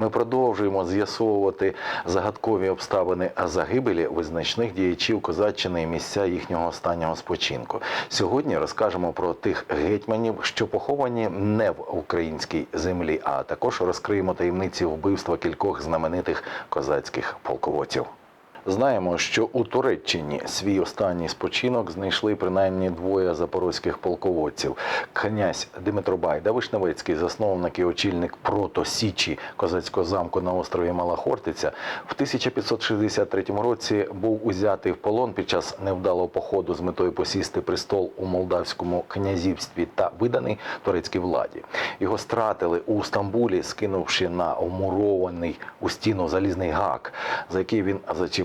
Ми продовжуємо з'ясовувати загадкові обставини загибелі визначних діячів козаччини і місця їхнього останнього спочинку. Сьогодні розкажемо про тих гетьманів, що поховані не в українській землі, а також розкриємо таємниці вбивства кількох знаменитих козацьких полководців. Знаємо, що у Туреччині свій останній спочинок знайшли принаймні двоє запорозьких полководців. Князь Дмитро Байда Вишневецький, засновник і очільник протосічі козацького замку на острові Мала Хортиця, в 1563 році був узятий в полон під час невдалого походу з метою посісти престол у молдавському князівстві та виданий турецькій владі. Його стратили у Стамбулі, скинувши на омурований у стіну залізний гак, за який він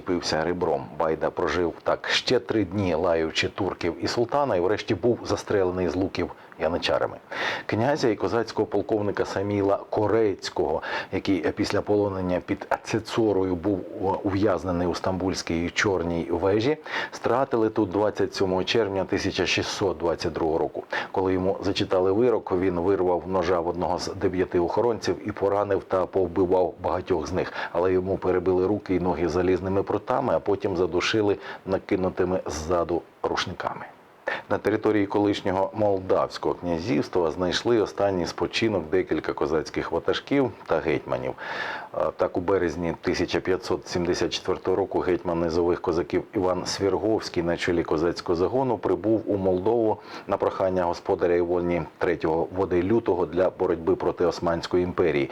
зачепився ребром. Байда прожив так ще три дні, лаючи турків і султана, і врешті був застрелений з луків яничарами. Князя і козацького полковника Саміла Корецького, який після полонення під Цицорою був ув'язнений у стамбульській чорній вежі, стратили тут 27 червня 1622 року. Коли йому зачитали вирок, він вирвав ножа в одного з дев'яти охоронців і поранив та повбивав багатьох з них. Але йому перебили руки і ноги залізними прутами, а потім задушили накинутими ззаду рушниками. На території колишнього Молдавського князівства знайшли останній спочинок декілька козацьких ватажків та гетьманів. Так, у березні 1574 року гетьман низових козаків Іван Свірговський на чолі козацького загону прибув у Молдову на прохання господаря Івоні III води лютого для боротьби проти Османської імперії.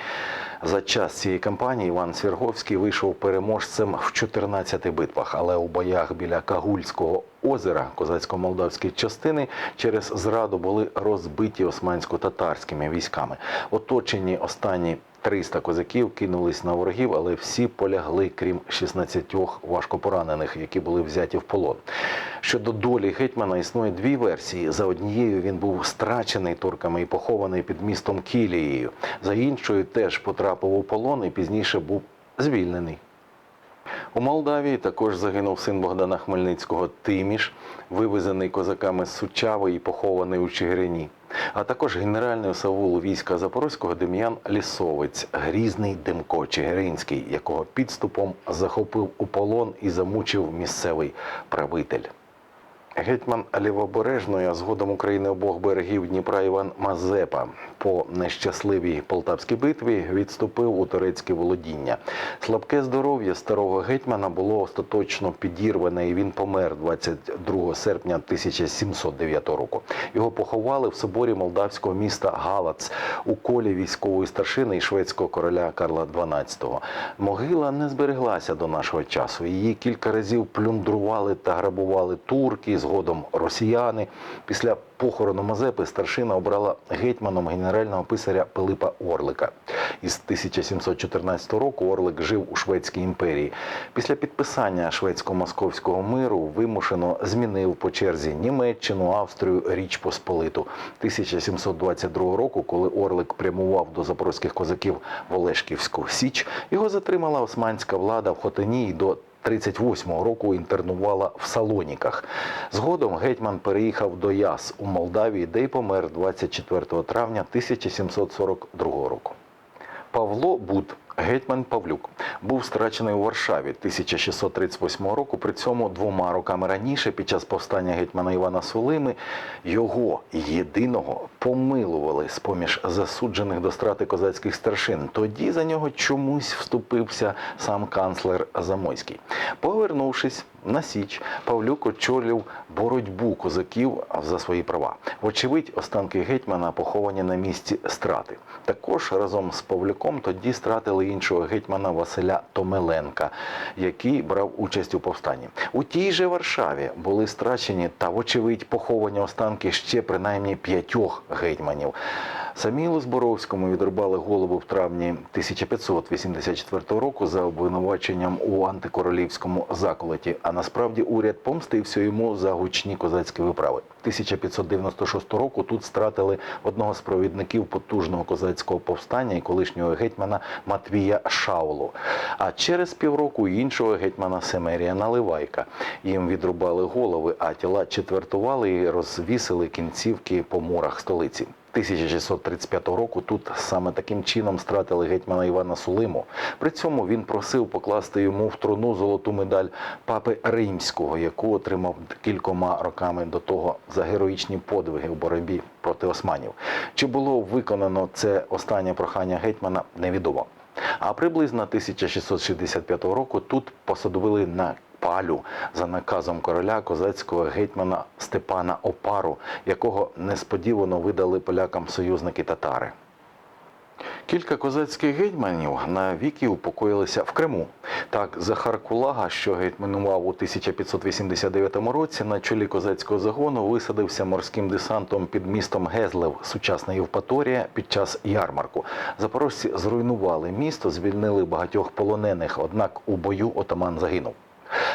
За час цієї кампанії Іван Свірговський вийшов переможцем в 14 битвах, але у боях біля Кагульського озера козацько-молдавські частини через зраду були розбиті османсько-татарськими військами. Оточені останні 300 козаків кинулись на ворогів, але всі полягли, крім 16 важкопоранених, які були взяті в полон. Щодо долі гетьмана існує дві версії. За однією він був страчений турками і похований під містом Кілією. За іншою теж потрапив у полон і пізніше був звільнений. У Молдавії також загинув син Богдана Хмельницького Тиміш, вивезений козаками з Сучави і похований у Чигирині. А також генеральний осавул війська Запорозького Дем'ян Лісовець, грізний Демко Чигиринський, якого підступом захопив у полон і замучив місцевий правитель. Гетьман Лівобережної, а згодом України обох берегів Дніпра Іван Мазепа по нещасливій полтавській битві відступив у турецьке володіння. Слабке здоров'я старого гетьмана було остаточно підірване, і він помер 22 серпня 1709 року. Його поховали в соборі молдавського міста Галац у колі військової старшини і шведського короля Карла XII. Могила не збереглася до нашого часу. Її кілька разів плюндрували та грабували турки, згодом росіяни. Після похорону Мазепи старшина обрала гетьманом генерального писаря Пилипа Орлика. Із 1714 року Орлик жив у Шведській імперії. Після підписання шведсько-московського миру вимушено змінив по черзі Німеччину, Австрію, Річ Посполиту. 1722 року, коли Орлик прямував до запорозьких козаків в Олешківську Січ, його затримала османська влада в Хотині і до 38-го року інтернувала в Салоніках. Згодом гетьман переїхав до Яс у Молдавії, де й помер 24 травня 1742 року. Павло Бут, гетьман Павлюк, був страчений у Варшаві 1638 року. При цьому двома роками раніше, під час повстання гетьмана Івана Сулими, його єдиного помилували з поміж засуджених до страти козацьких старшин. Тоді за нього чомусь вступився сам канцлер Замойський. Повернувшись на Січ, Павлюк очолив боротьбу козаків за свої права. Вочевидь, останки гетьмана поховані на місці страти. Також разом з Павлюком тоді стратили іншого гетьмана Василя Томеленка, який брав участь у повстанні. У тій же Варшаві були страчені та, вочевидь, поховані останки ще принаймні п'ятьох гетьманів. Самілу Зборовському відрубали голову в травні 1584 року за обвинуваченням у антикоролівському заколоті. А насправді уряд помстився йому за гучні козацькі виправи. 1596 року тут стратили одного з провідників потужного козацького повстання і колишнього гетьмана Матвія Шаулу. А через півроку іншого гетьмана Семерія Наливайка. Їм відрубали голови, а тіла четвертували і розвісили кінцівки по мурах столиці. 1635 року тут саме таким чином стратили гетьмана Івана Сулиму. При цьому він просив покласти йому в труну золоту медаль папи Римського, яку отримав кількома роками до того за героїчні подвиги у боротьбі проти османів. Чи було виконано це останнє прохання гетьмана, невідомо. А приблизно 1665 року тут посадовили на палю за наказом короля козацького гетьмана Степана Опару, якого несподівано видали полякам союзники татари. Кілька козацьких гетьманів на віки упокоїлися в Криму. Так, Захар Кулага, що гетьманував у 1589 році, на чолі козацького загону висадився морським десантом під містом Гезлев, сучасна Євпаторія, під час ярмарку. Запорожці зруйнували місто, звільнили багатьох полонених, однак у бою отаман загинув.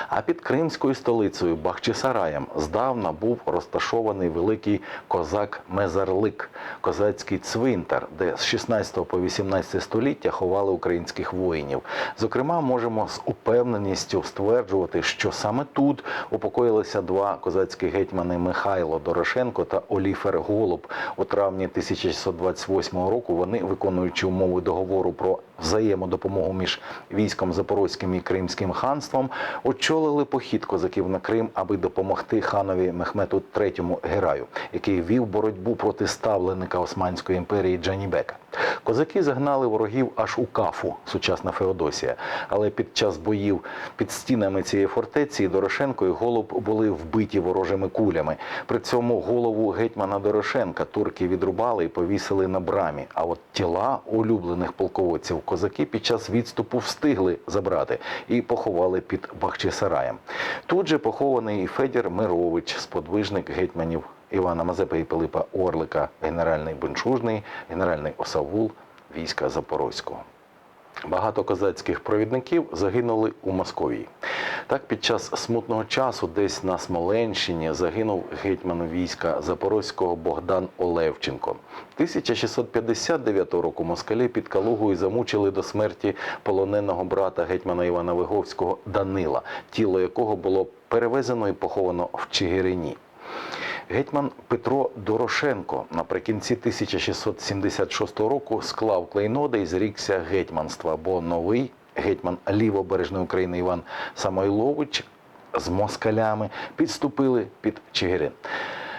А під кримською столицею Бахчисараєм здавна був розташований великий козак Мезарлик, козацький цвинтар, де з 16 по 18 століття ховали українських воїнів. Зокрема, можемо з упевненістю стверджувати, що саме тут упокоїлися два козацькі гетьмани Михайло Дорошенко та Оліфер Голуб. У травні 1628 року вони, виконуючи умови договору про взаємодопомогу між військом Запорозьким і Кримським ханством, очолили похід козаків на Крим, аби допомогти ханові Мехмету III Гераю, який вів боротьбу проти ставленика Османської імперії Джанібека. Козаки загнали ворогів аж у Кафу, сучасна Феодосія. Але під час боїв під стінами цієї фортеці Дорошенко і Голуб були вбиті ворожими кулями. При цьому голову гетьмана Дорошенка турки відрубали і повісили на брамі. А от тіла улюблених полководців козаки під час відступу встигли забрати і поховали під Бахчисараєм. Тут же похований і Федір Мирович, сподвижник гетьманів Івана Мазепи і Пилипа Орлика, генеральний Бенчужний, генеральний Осавул війська Запорозького. Багато козацьких провідників загинули у Московії. Так, під час смутного часу, десь на Смоленщині, загинув гетьман війська Запорозького Богдан Олевченко. 1659 року москалі під Калугою замучили до смерті полоненого брата гетьмана Івана Виговського Данила, тіло якого було перевезено і поховано в Чигирині. Гетьман Петро Дорошенко наприкінці 1676 року склав клейноди і зрікся гетьманства, бо новий гетьман лівобережної України Іван Самойлович з москалями підступили під Чигирин.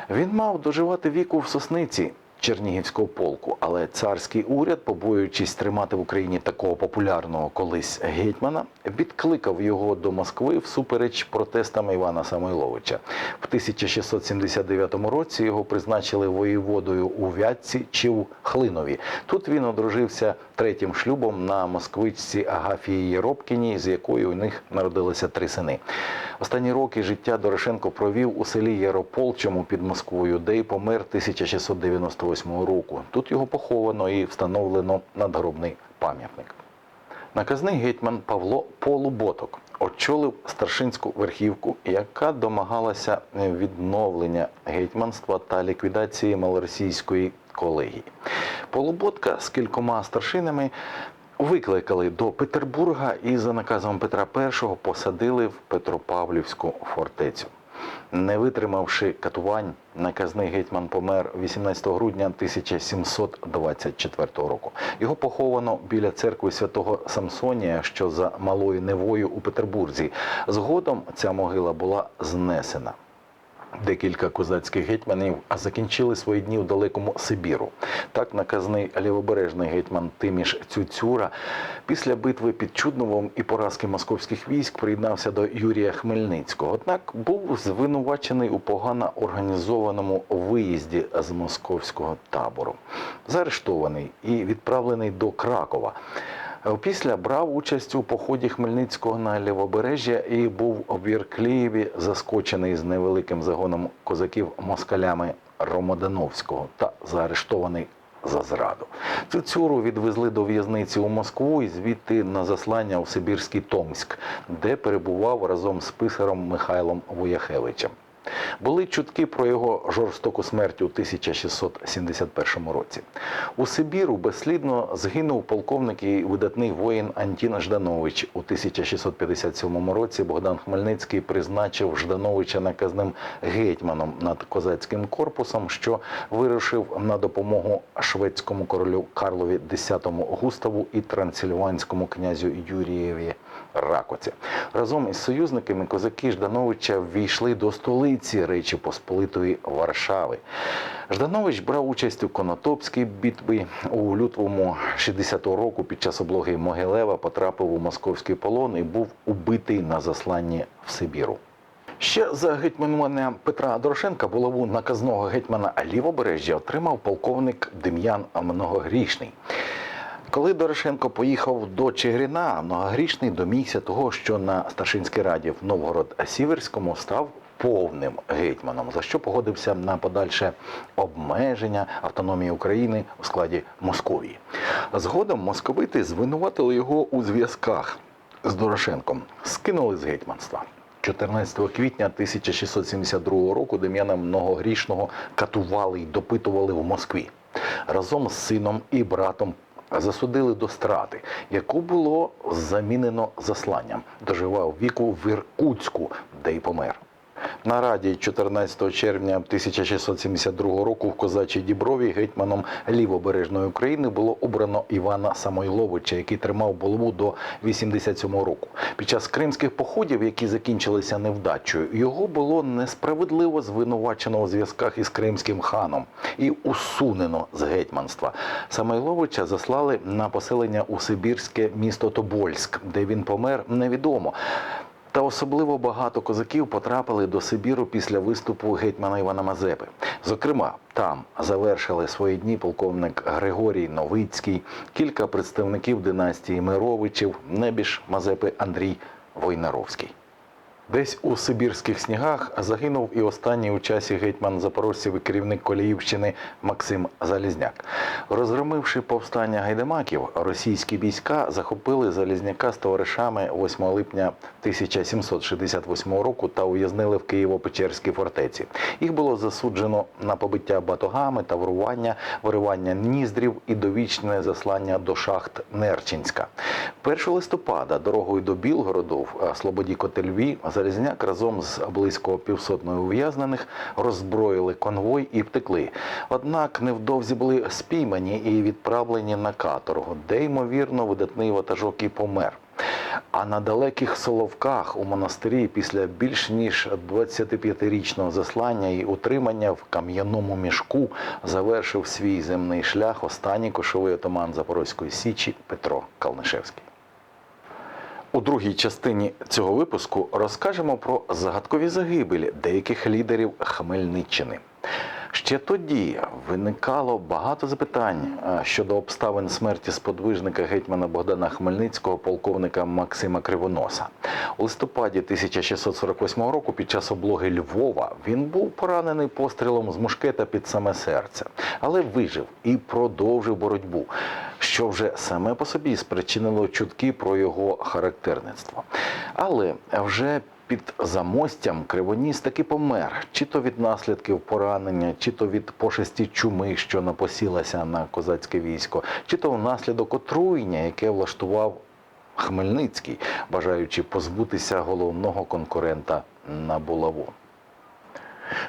Він мав доживати віку в Сосниці. Чернігівського полку, але царський уряд, побоюючись тримати в Україні такого популярного колись гетьмана, відкликав його до Москви всупереч протестам Івана Самойловича. В 1679 році його призначили воєводою у Вятці чи в Хлинові. Тут він одружився третім шлюбом на москвичці Агафії Єробкіні, з якою у них народилися три сини. Останні роки життя Дорошенко провів у селі Ярополчому під Москвою, де й помер 1698 року. Тут його поховано і встановлено надгробний пам'ятник. Наказний гетьман Павло Полуботок очолив старшинську верхівку, яка домагалася відновлення гетьманства та ліквідації малоросійської колегії. Полуботка з кількома старшинами викликали до Петербурга і за наказом Петра І посадили в Петропавлівську фортецю. Не витримавши катувань, наказний гетьман помер 18 грудня 1724 року. Його поховано біля церкви святого Самсонія, що за малою Невою у Петербурзі. Згодом ця могила була знесена. Декілька козацьких гетьманів закінчили свої дні в далекому Сибіру. Так наказний лівобережний гетьман Тиміш Цюцюра після битви під Чудновом і поразки московських військ приєднався до Юрія Хмельницького. Однак був звинувачений у погано організованому виїзді з московського табору, заарештований і відправлений до Кракова. Після брав участь у поході Хмельницького на лівобережжя і був у Вірклієві заскочений з невеликим загоном козаків москалями Ромодановського та заарештований за зраду. Цюцюру відвезли до в'язниці у Москву і звідти на заслання у Сибірський Томськ, де перебував разом з писарем Михайлом Вояхевичем. Були чутки про його жорстоку смерть у 1671 році. У Сибіру безслідно згинув полковник і видатний воїн Антін Жданович. У 1657 році Богдан Хмельницький призначив Ждановича наказним гетьманом над козацьким корпусом, що вирушив на допомогу шведському королю Карлові X Густаву і трансильванському князю Юрієві Ракоці. Разом із союзниками козаки Ждановича ввійшли до столиці Речі Посполитої Варшави. Жданович брав участь у Конотопській битві у лютому 60-го року під час облоги Могилева потрапив у московський полон і був убитий на засланні в Сибіру. Ще за гетьманування Петра Дорошенка булаву наказного гетьмана Лівобережжя отримав полковник Дем'ян Многогрішний. Коли Дорошенко поїхав до Чигирина, Многогрішний домігся того, що на Старшинській раді в Новгород-Сіверському став повним гетьманом, за що погодився на подальше обмеження автономії України у складі Московії. Згодом московити звинуватили його у зв'язках з Дорошенком, скинули з гетьманства. 14 квітня 1672 року Дем'яна Многогрішного катували й допитували в Москві разом з сином і братом засудили до страти, яку було замінено засланням. Доживав віку в Іркутську, де й помер. На раді 14 червня 1672 року в Козачій Діброві гетьманом лівобережної України було обрано Івана Самойловича, який тримав булаву до 87 року. Під час кримських походів, які закінчилися невдачею, його було несправедливо звинувачено у зв'язках із кримським ханом і усунено з гетьманства. Самойловича заслали на поселення у Сибірське місто Тобольськ, де він помер, невідомо. Та особливо багато козаків потрапили до Сибіру після виступу гетьмана Івана Мазепи. Зокрема, там завершили свої дні полковник Григорій Новицький, кілька представників династії Мировичів, небіж Мазепи Андрій Войнаровський. Десь у сибірських снігах загинув і останній у часі гетьман запорожців і керівник Коліївщини Максим Залізняк. Розгромивши повстання гайдамаків, російські війська захопили Залізняка з товаришами 8 липня 1768 року та ув'язнили в Києво-Печерській фортеці. Їх було засуджено на побиття батогами, таврування, виривання ніздрів і довічне заслання до шахт Нерчинська. 1 листопада дорогою до Білгороду в Слободі Котельві Залізняк разом з близько півсотною ув'язнених роззброїли конвой і втекли. Однак невдовзі були спіймані і відправлені на каторгу, де ймовірно видатний ватажок і помер. А на далеких Соловках у монастирі після більш ніж 25-річного заслання і утримання в кам'яному мішку завершив свій земний шлях останній кошовий отаман Запорозької січі Петро Калнишевський. У другій частині цього випуску розкажемо про загадкові загибелі деяких лідерів Хмельниччини. Ще тоді виникало багато запитань е, щодо обставин смерті сподвижника гетьмана Богдана Хмельницького, полковника Максима Кривоноса. У листопаді 1648 року, під час облоги Львова, він був поранений пострілом з мушкета під саме серце, але вижив і продовжив боротьбу, що вже саме по собі спричинило чутки про його характерництво. Але вже під замостям Кривоніс таки помер, чи то від наслідків поранення, чи то від пошесті чуми, що напосілася на козацьке військо, чи то внаслідок отруєння, яке влаштував Хмельницький, бажаючи позбутися головного конкурента на булаву.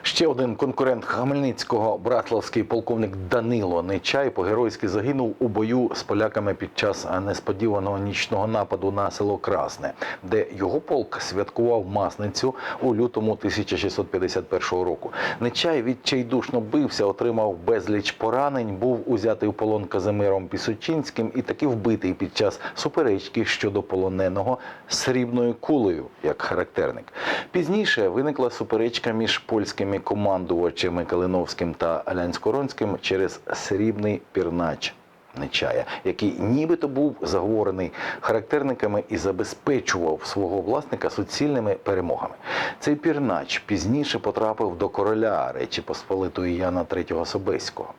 Ще один конкурент Хмельницького, братловський полковник Данило Нечай, по-геройськи загинув у бою з поляками під час несподіваного нічного нападу на село Красне, де його полк святкував масницю у лютому 1651 року. Нечай відчайдушно бився, отримав безліч поранень, був узятий у полон Казимиром Пісочинським і таки вбитий під час суперечки щодо полоненого срібною кулею, як характерник. Пізніше виникла суперечка між польськими командувачами Калиновським та Алянськоронським через срібний пірнач Нечая, який нібито був заговорений характерниками і забезпечував свого власника суцільними перемогами. Цей пірнач пізніше потрапив до короля Речі Посполитої Яна III Собеського.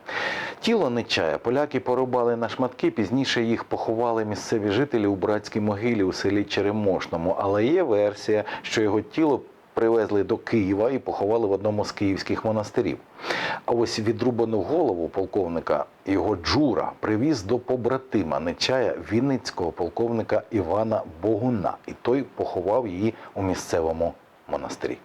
Тіло Нечая поляки порубали на шматки, пізніше їх поховали місцеві жителі у братській могилі у селі Черемошному. Але є версія, що його тіло привезли до Києва і поховали в одному з київських монастирів. А ось відрубану голову полковника його Джура привіз до побратима Нечая Вінницького полковника Івана Богуна, і той поховав її у місцевому монастирі.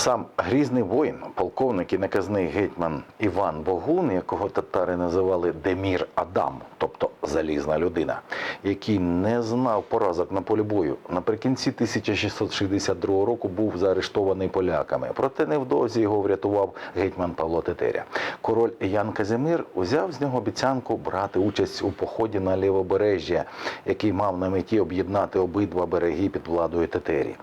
Сам грізний воїн, полковник і наказний гетьман Іван Богун, якого татари називали Демір Адам, тобто залізна людина, який не знав поразок на полі бою, наприкінці 1662 року був заарештований поляками. Проте невдовзі його врятував гетьман Павло Тетеря. Король Ян Казимир узяв з нього обіцянку брати участь у поході на лівобережжя, який мав на меті об'єднати обидва береги під владою Тетері.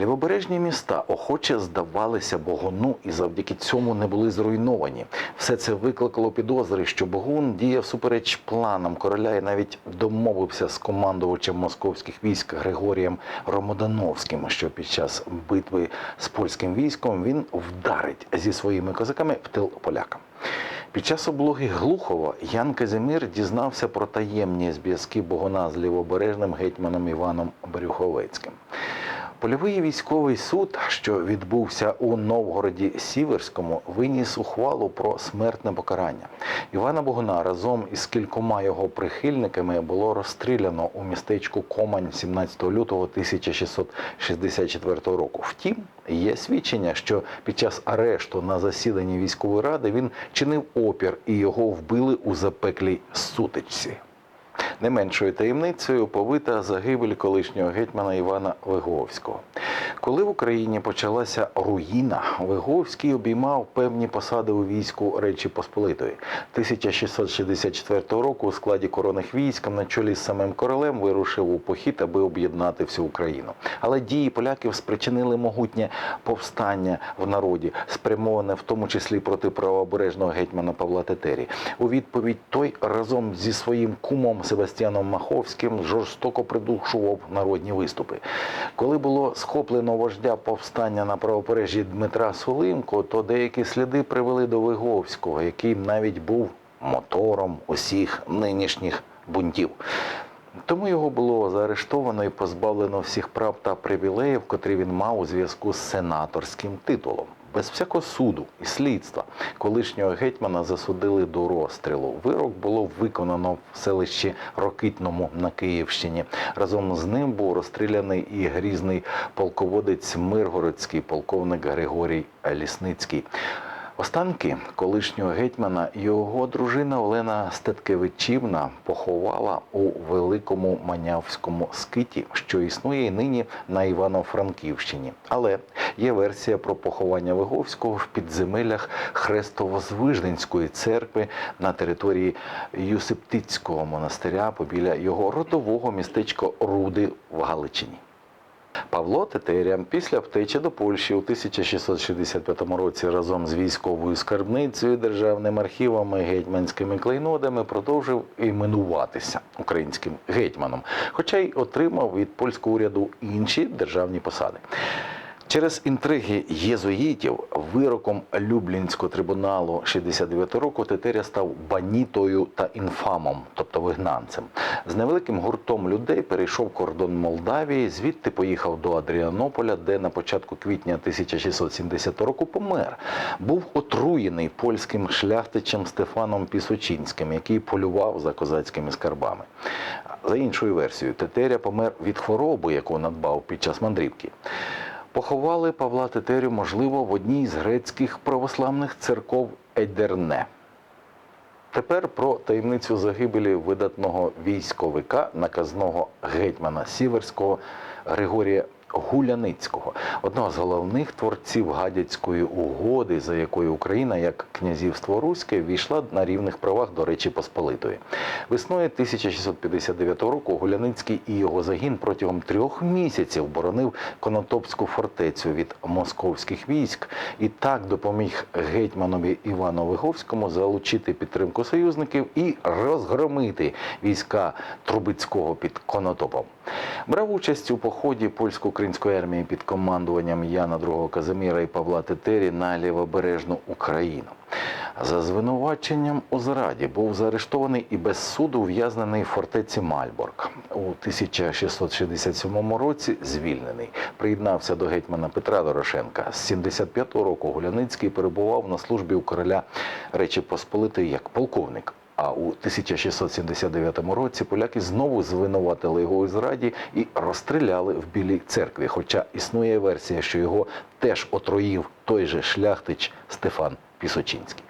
Лівобережні міста охоче здавалися Богуну і завдяки цьому не були зруйновані. Все це викликало підозри, що Богун діяв супереч планам короля і навіть домовився з командувачем московських військ Григорієм Ромодановським, що під час битви з польським військом він вдарить зі своїми козаками в тил полякам. Під час облоги Глухова Ян Казимир дізнався про таємні зв'язки Богуна з лівобережним гетьманом Іваном Брюховецьким. Польовий військовий суд, що відбувся у Новгороді Сіверському, виніс ухвалу про смертне покарання. Івана Богуна разом із кількома його прихильниками було розстріляно у містечку Комань 17 лютого 1664 року. Втім, є свідчення, що під час арешту на засіданні військової ради він чинив опір і його вбили у запеклій сутичці. Не меншою таємницею повита загибель колишнього гетьмана Івана Виговського. Коли в Україні почалася руїна, Виговський обіймав певні посади у війську Речі Посполитої. 1664 року у складі коронних військ на чолі з самим королем вирушив у похід, аби об'єднати всю Україну. Але дії поляків спричинили могутнє повстання в народі, спрямоване в тому числі проти правобережного гетьмана Павла Тетері. У відповідь той разом зі своїм кумом Себастьяном Маховським жорстоко придушував народні виступи. Коли було схоплено вождя повстання на правопережжі Дмитра Сулимко, то деякі сліди привели до Виговського, який навіть був мотором усіх нинішніх бунтів. Тому його було заарештовано і позбавлено всіх прав та привілеїв, котрі він мав у зв'язку з сенаторським титулом. Без всякого суду і слідства колишнього гетьмана засудили до розстрілу. Вирок було виконано в селищі Рокитному на Київщині. Разом з ним був розстріляний і грізний полководець Миргородський, полковник Григорій Лісницький. Останки колишнього гетьмана його дружина Олена Стеткевичівна поховала у великому манявському скиті, що існує і нині на Івано-Франківщині. Але є версія про поховання Виговського в підземеллях Хрестово-Звижденської церкви на території Юсиптицького монастиря побіля його родового містечка Руди в Галичині. Павло Тетерян після втечі до Польщі у 1665 році разом з військовою скарбницею, державним архівами, гетьманськими клейнодами продовжив іменуватися українським гетьманом, хоча й отримав від польського уряду інші державні посади. Через інтриги єзуїтів вироком Люблінського трибуналу 69 року Тетеря став банітою та інфамом, тобто вигнанцем. З невеликим гуртом людей перейшов кордон Молдавії, звідти поїхав до Адріанополя, де на початку квітня 1670 року помер. Був отруєний польським шляхтичем Стефаном Пісочинським, який полював за козацькими скарбами. За іншою версією, Тетеря помер від хвороби, яку надбав під час мандрівки. Поховали Павла Тетерю, можливо, в одній з грецьких православних церков Едерне. Тепер про таємницю загибелі видатного військовика, наказного гетьмана Сіверського Григорія Гуляницького, одного з головних творців гадяцької угоди, за якою Україна, як князівство Руське, війшла на рівних правах до Речі Посполитої. Весною 1659 року Гуляницький і його загін протягом трьох місяців боронив Конотопську фортецю від московських військ і так допоміг гетьманові Івану Виговському залучити підтримку союзників і розгромити війська Трубицького під Конотопом. Брав участь у поході польсько-української армії під командуванням Яна II Казиміра і Павла Тетері на лівобережну Україну. За звинуваченням у зраді був заарештований і без суду ув'язнений в фортеці Мальборг. У 1667 році звільнений. Приєднався до гетьмана Петра Дорошенка. З 75-го року Гуляницький перебував на службі у короля Речі Посполитої як полковник. А у 1679 році поляки знову звинуватили його у зраді і розстріляли в Білій церкві. Хоча існує версія, що його теж отруїв той же шляхтич Стефан Пісочинський.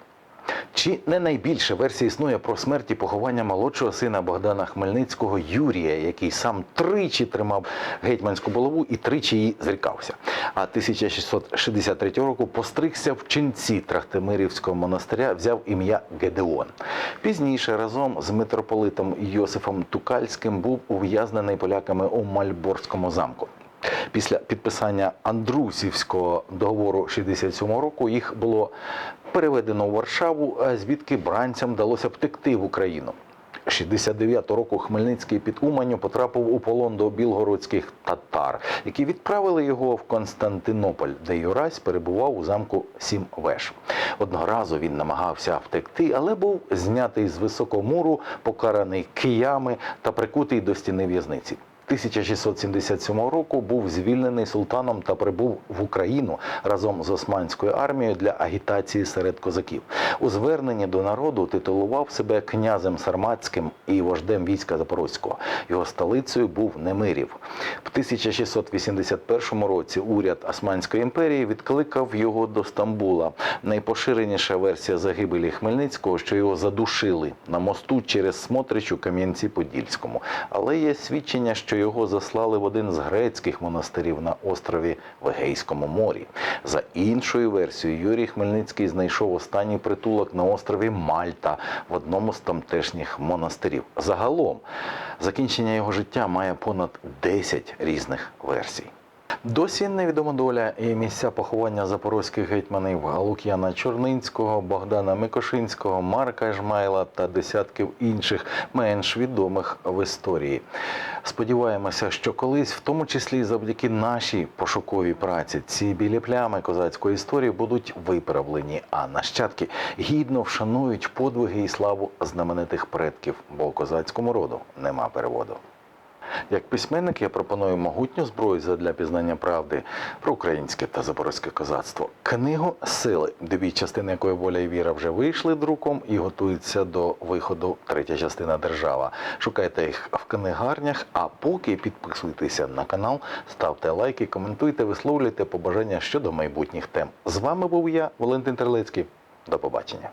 Чи не найбільше версій існує про смерть і поховання молодшого сина Богдана Хмельницького Юрія, який сам тричі тримав гетьманську булаву і тричі її зрікався. А 1663 року постригся в ченці Трахтимирівського монастиря, взяв ім'я Гедеон. Пізніше разом з митрополитом Йосифом Тукальським був ув'язнений поляками у Мальборському замку. Після підписання Андрусівського договору 67 року їх було переведено у Варшаву, звідки бранцям вдалося втекти в Україну. 69 року Хмельницький під Уманню потрапив у полон до білгородських татар, які відправили його в Константинополь, де Юрась перебував у замку Сім Веш. Одного разу він намагався втекти, але був знятий з високого муру, покараний киями та прикутий до стіни в'язниці. 1677 року був звільнений султаном та прибув в Україну разом з османською армією для агітації серед козаків. У зверненні до народу титулував себе князем Сарматським і вождем війська Запорозького. Його столицею був Немирів. В 1681 році уряд Османської імперії відкликав його до Стамбула. Найпоширеніша версія загибелі Хмельницького, що його задушили на мосту через Смотрич у Кам'янці-Подільському. Але є свідчення, що його заслали в один з грецьких монастирів на острові в Егейському морі. За іншою версією, Юрій Хмельницький знайшов останній притулок на острові Мальта в одному з тамтешніх монастирів. Загалом закінчення його життя має понад 10 різних версій. Досі невідома доля і місця поховання запорозьких гетьманів Лук'яна Чорнинського, Богдана Микошинського, Марка Жмайла та десятків інших менш відомих в історії. Сподіваємося, що колись, в тому числі завдяки нашій пошуковій праці, ці білі плями козацької історії будуть виправлені, а нащадки гідно вшанують подвиги і славу знаменитих предків, бо козацькому роду нема переводу. Як письменник я пропоную могутню зброю задля пізнання правди про українське та запорозьке козацтво. Книгу Сили, дві частини якої воля і віра вже вийшли друком і готуються до виходу третя частина держава. Шукайте їх в книгарнях. А поки підписуйтеся на канал, ставте лайки, коментуйте, висловлюйте побажання щодо майбутніх тем. З вами був я, Валентин Терлецький. До побачення.